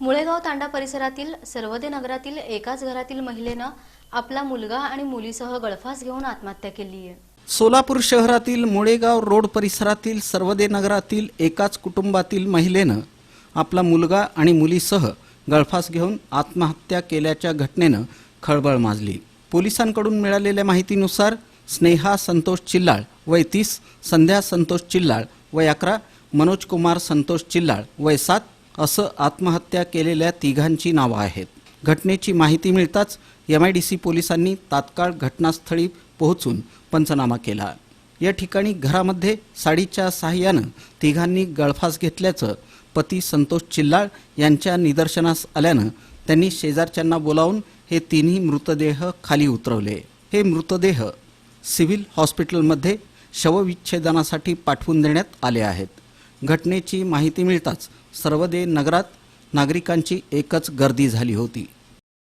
मुळेगाव तांडा परिसरातील सर्वदे नगरातील एकाच घरातील महिलेनं आपला मुलगा आणि मुलीसह गळफास घेऊन आत्महत्या केली आहे. सोलापूर शहरातील मुळेगाव रोड परिसरातील सर्वदे नगरातील एकाच कुटुंबातील महिलेनं आपला मुलगा आणि मुलीसह गळफास घेऊन आत्महत्या केल्याच्या घटनेनं खळबळ माजली. पोलिसांकडून मिळालेल्या माहितीनुसार स्नेहा संतोष चिल्लाळ वय तीस संध्या संतोष चिल्लाळ वय अकरा मनोज कुमार संतोष चिल्लाळ वय सात असं आत्महत्या केलेल्या तिघांची नावं आहेत. घटनेची माहिती मिळताच एम आय डी सी पोलिसांनी तात्काळ घटनास्थळी पोहोचून पंचनामा केला. या ठिकाणी घरामध्ये साडीच्या सहाय्यानं तिघांनी गळफास घेतल्याचं पती संतोष चिल्लाळ यांच्या निदर्शनास आल्यानं त्यांनी शेजारच्यांना बोलावून हे तिन्ही मृतदेह खाली उतरवले. हे मृतदेह सिव्हिल हॉस्पिटलमध्ये शवविच्छेदनासाठी पाठवून देण्यात आले आहेत. घटनेची माहिती मिळताच सर्वदे नगरात नागरिकांची एकच गर्दी झाली होती.